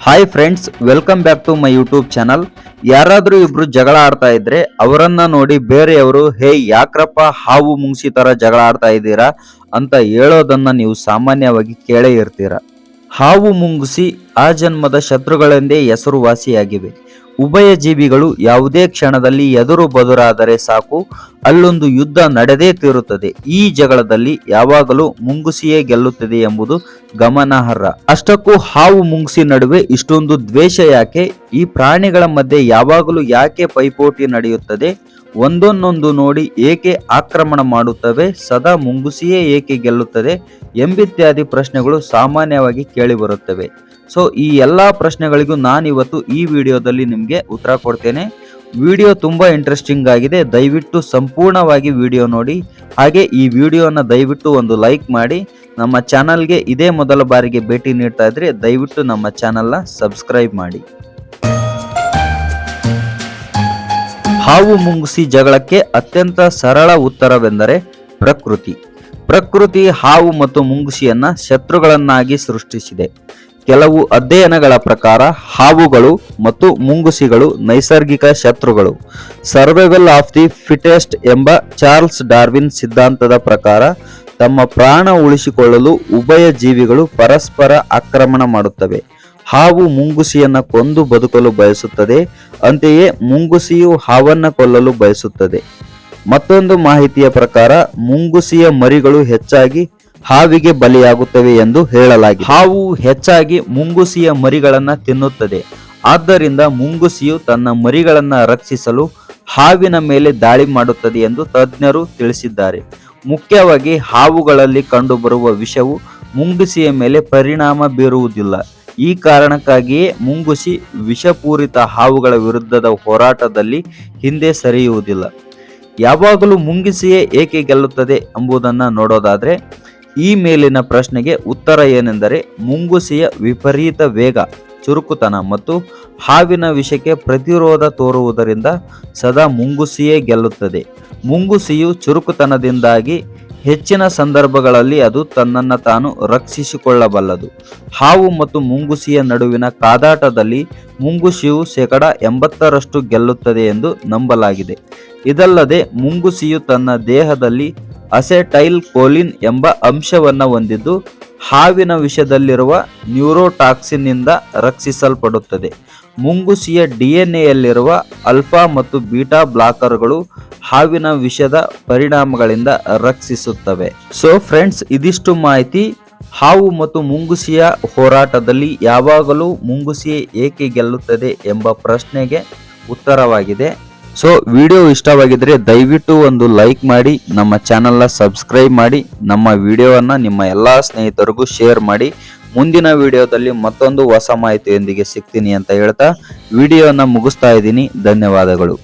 Hi friends welcome back to my YouTube channel ಯಾರಾದರೂ ಇಬ್ರು ಜಗಳ ಆಡ್ತಾ ಇದ್ರೆ ಅವರನ್ನ ನೋಡಿ ಬೇರೆಯವರು, ಹೇ, ಯಾಕ್ರಪ್ಪ ಹಾವು ಮುಂಗ್ಸಿ ತರ ಜಗಳ ಆಡ್ತಾ ಇದ್ದೀರಾ? ಅಂತ ಹೇಳೋದನ್ನ ನೀವು ಸಾಮಾನ್ಯವಾಗಿ ಕೇಳೇ ಇರ್ತೀರ. ಹಾವು ಮುಂಗಿಸಿ ಆ ಜನ್ಮದ ಶತ್ರುಗಳೆಂದೇ ಹೆಸರುವಾಸಿಯಾಗಿವೆ. ಉಭಯ ಜೀವಿಗಳು ಯಾವುದೇ ಕ್ಷಣದಲ್ಲಿ ಎದುರು ಬದುರಾದರೆ ಸಾಕು, ಅಲ್ಲೊಂದು ಯುದ್ಧ ನಡೆದೇ ತೀರುತ್ತದೆ. ಈ ಜಗಳದಲ್ಲಿ ಯಾವಾಗಲೂ ಮುಂಗುಸಿಯೇ ಗೆಲ್ಲುತ್ತದೆ ಎಂಬುದು ಗಮನಾರ್ಹ. ಅಷ್ಟಕ್ಕೂ ಹಾವು ಮುಂಗುಸಿ ನಡುವೆ ಇಷ್ಟೊಂದು ದ್ವೇಷ ಯಾಕೆ? ಈ ಪ್ರಾಣಿಗಳ ಮಧ್ಯೆ ಯಾವಾಗಲೂ ಯಾಕೆ ಪೈಪೋಟಿ ನಡೆಯುತ್ತದೆ? ಒಂದೊಂದೊಂದು ನೋಡಿ ಏಕೆ ಆಕ್ರಮಣ ಮಾಡುತ್ತವೆ? ಸದಾ ಮುಂಗುಸಿಯೇ ಏಕೆ ಗೆಲ್ಲುತ್ತದೆ? ಎಂಬಿತ್ಯಾದಿ ಪ್ರಶ್ನೆಗಳು ಸಾಮಾನ್ಯವಾಗಿ ಕೇಳಿಬರುತ್ತವೆ. ಸೊ ಈ ಎಲ್ಲ ಪ್ರಶ್ನೆಗಳಿಗೂ ನಾನು ಇವತ್ತು ಈ ವಿಡಿಯೋದಲ್ಲಿ ನಿಮಗೆ ಉತ್ತರ ಕೊಡ್ತೇನೆ. ವಿಡಿಯೋ ತುಂಬ ಇಂಟ್ರೆಸ್ಟಿಂಗ್ ಆಗಿದೆ. ದಯವಿಟ್ಟು ಸಂಪೂರ್ಣವಾಗಿ ವಿಡಿಯೋ ನೋಡಿ. ಹಾಗೆ ಈ ವಿಡಿಯೋನ ದಯವಿಟ್ಟು ಒಂದು ಲೈಕ್ ಮಾಡಿ. ನಮ್ಮ ಚಾನಲ್ಗೆ ಇದೇ ಮೊದಲ ಬಾರಿಗೆ ಭೇಟಿ ನೀಡ್ತಾ ಇದ್ರೆ ದಯವಿಟ್ಟು ನಮ್ಮ ಚಾನಲ್ನ ಸಬ್ಸ್ಕ್ರೈಬ್ ಮಾಡಿ. ಹಾವು ಮುಂಗುಸಿ ಜಗಳಕ್ಕೆ ಅತ್ಯಂತ ಸರಳ ಉತ್ತರವೆಂದರೆ ಪ್ರಕೃತಿ. ಪ್ರಕೃತಿ ಹಾವು ಮತ್ತು ಮುಂಗುಸಿಯನ್ನ ಶತ್ರುಗಳನ್ನಾಗಿ ಸೃಷ್ಟಿಸಿದೆ. ಕೆಲವು ಅಧ್ಯಯನಗಳ ಪ್ರಕಾರ ಹಾವುಗಳು ಮತ್ತು ಮುಂಗುಸಿಗಳು ನೈಸರ್ಗಿಕ ಶತ್ರುಗಳು. ಸರ್ವೈವಲ್ ಆಫ್ ದಿ ಫಿಟೆಸ್ಟ್ ಎಂಬ ಚಾರ್ಲ್ಸ್ ಡಾರ್ವಿನ್ ಸಿದ್ಧಾಂತದ ಪ್ರಕಾರ ತಮ್ಮ ಪ್ರಾಣ ಉಳಿಸಿಕೊಳ್ಳಲು ಉಭಯ ಜೀವಿಗಳು ಪರಸ್ಪರ ಆಕ್ರಮಣ ಮಾಡುತ್ತವೆ. ಹಾವು ಮುಂಗುಸಿಯನ್ನ ಕೊಂದು ಬದುಕಲು ಬಯಸುತ್ತದೆ, ಅಂತೆಯೇ ಮುಂಗುಸಿಯು ಹಾವನ್ನ ಕೊಲ್ಲಲು ಬಯಸುತ್ತದೆ. ಮತ್ತೊಂದು ಮಾಹಿತಿಯ ಪ್ರಕಾರ ಮುಂಗುಸಿಯ ಮರಿಗಳು ಹೆಚ್ಚಾಗಿ ಹಾವಿಗೆ ಬಲಿಯಾಗುತ್ತವೆ ಎಂದು ಹೇಳಲಾಗಿದೆ. ಹಾವು ಹೆಚ್ಚಾಗಿ ಮುಂಗುಸಿಯ ಮರಿಗಳನ್ನು ತಿನ್ನುತ್ತದೆ. ಆದ್ದರಿಂದ ಮುಂಗುಸಿಯು ತನ್ನ ಮರಿಗಳನ್ನು ರಕ್ಷಿಸಲು ಹಾವಿನ ಮೇಲೆ ದಾಳಿ ಮಾಡುತ್ತದೆ ಎಂದು ತಜ್ಞರು ತಿಳಿಸಿದ್ದಾರೆ. ಮುಖ್ಯವಾಗಿ ಹಾವುಗಳಲ್ಲಿ ಕಂಡುಬರುವ ವಿಷವು ಮುಂಗುಸಿಯ ಮೇಲೆ ಪರಿಣಾಮ ಬೀರುವುದಿಲ್ಲ. ಈ ಕಾರಣಕ್ಕಾಗಿಯೇ ಮುಂಗುಸಿ ವಿಷಪೂರಿತ ಹಾವುಗಳ ವಿರುದ್ಧದ ಹೋರಾಟದಲ್ಲಿ ಹಿಂದೆ ಸರಿಯುವುದಿಲ್ಲ. ಯಾವಾಗಲೂ ಮುಂಗುಸಿಯೇ ಏಕೆ ಗೆಲ್ಲುತ್ತದೆ ಎಂಬುದನ್ನು ನೋಡೋದಾದ್ರೆ ಈ ಮೇಲಿನ ಪ್ರಶ್ನೆಗೆ ಉತ್ತರ ಏನೆಂದರೆ ಮುಂಗುಸಿಯ ವಿಪರೀತ ವೇಗ, ಚುರುಕುತನ ಮತ್ತು ಹಾವಿನ ವಿಷಕ್ಕೆ ಪ್ರತಿರೋಧ ತೋರುವುದರಿಂದ ಸದಾ ಮುಂಗುಸಿಯೇ ಗೆಲ್ಲುತ್ತದೆ. ಮುಂಗುಸಿಯು ಚುರುಕುತನದಿಂದಾಗಿ ಹೆಚ್ಚಿನ ಸಂದರ್ಭಗಳಲ್ಲಿ ಅದು ತನ್ನನ್ನು ತಾನು ರಕ್ಷಿಸಿಕೊಳ್ಳಬಲ್ಲದು. ಹಾವು ಮತ್ತು ಮುಂಗುಸಿಯ ನಡುವಿನ ಕಾದಾಟದಲ್ಲಿ ಮುಂಗುಸಿಯು ಶೇಕಡ ಎಂಬತ್ತರಷ್ಟು ಗೆಲ್ಲುತ್ತದೆ ಎಂದು ನಂಬಲಾಗಿದೆ. ಇದಲ್ಲದೆ ಮುಂಗುಸಿಯು ತನ್ನ ದೇಹದಲ್ಲಿ ಅಸೆಟೈಲ್ ಕೋಲಿನ್ ಎಂಬ ಅಂಶವನ್ನು ಹೊಂದಿದ್ದು ಹಾವಿನ ವಿಷದಲ್ಲಿರುವ ನ್ಯೂರೋಟಾಕ್ಸಿನ್ನಿಂದ ರಕ್ಷಿಸಲ್ಪಡುತ್ತದೆ. ಮುಂಗುಸಿಯ ಡಿಎನ್ಎಯಲ್ಲಿರುವ ಅಲ್ಫಾ ಮತ್ತು ಬೀಟಾ ಬ್ಲಾಕರ್ಗಳು ಹಾವಿನ ವಿಷದ ಪರಿಣಾಮಗಳಿಂದ ರಕ್ಷಿಸುತ್ತವೆ. ಸೊ ಫ್ರೆಂಡ್ಸ್ ಇದಿಷ್ಟು ಮಾಹಿತಿ. ಹಾವು ಮತ್ತು ಮುಂಗುಸಿಯ ಹೋರಾಟದಲ್ಲಿ ಯಾವಾಗಲೂ ಮುಂಗುಸಿ ಏಕೆ ಗೆಲ್ಲುತ್ತದೆ ಎಂಬ ಪ್ರಶ್ನೆಗೆ ಉತ್ತರವಾಗಿದೆ. ಸೊ ವಿಡಿಯೋ ಇಷ್ಟವಾಗಿದ್ದರೆ ದಯವಿಟ್ಟು ಒಂದು ಲೈಕ್ ಮಾಡಿ, ನಮ್ಮ ಚಾನಲ್ನ ಸಬ್ಸ್ಕ್ರೈಬ್ ಮಾಡಿ, ನಮ್ಮ ವಿಡಿಯೋವನ್ನು ನಿಮ್ಮ ಎಲ್ಲ ಸ್ನೇಹಿತರಿಗೂ ಶೇರ್ ಮಾಡಿ. ಮುಂದಿನ ವಿಡಿಯೋದಲ್ಲಿ ಮತ್ತೊಂದು ಹೊಸ ಮಾಹಿತಿಯೊಂದಿಗೆ ಸಿಗ್ತೀನಿ ಅಂತ ಹೇಳ್ತಾ ವಿಡಿಯೋನ ಮುಗಿಸ್ತಾ ಇದ್ದೀನಿ. ಧನ್ಯವಾದಗಳು.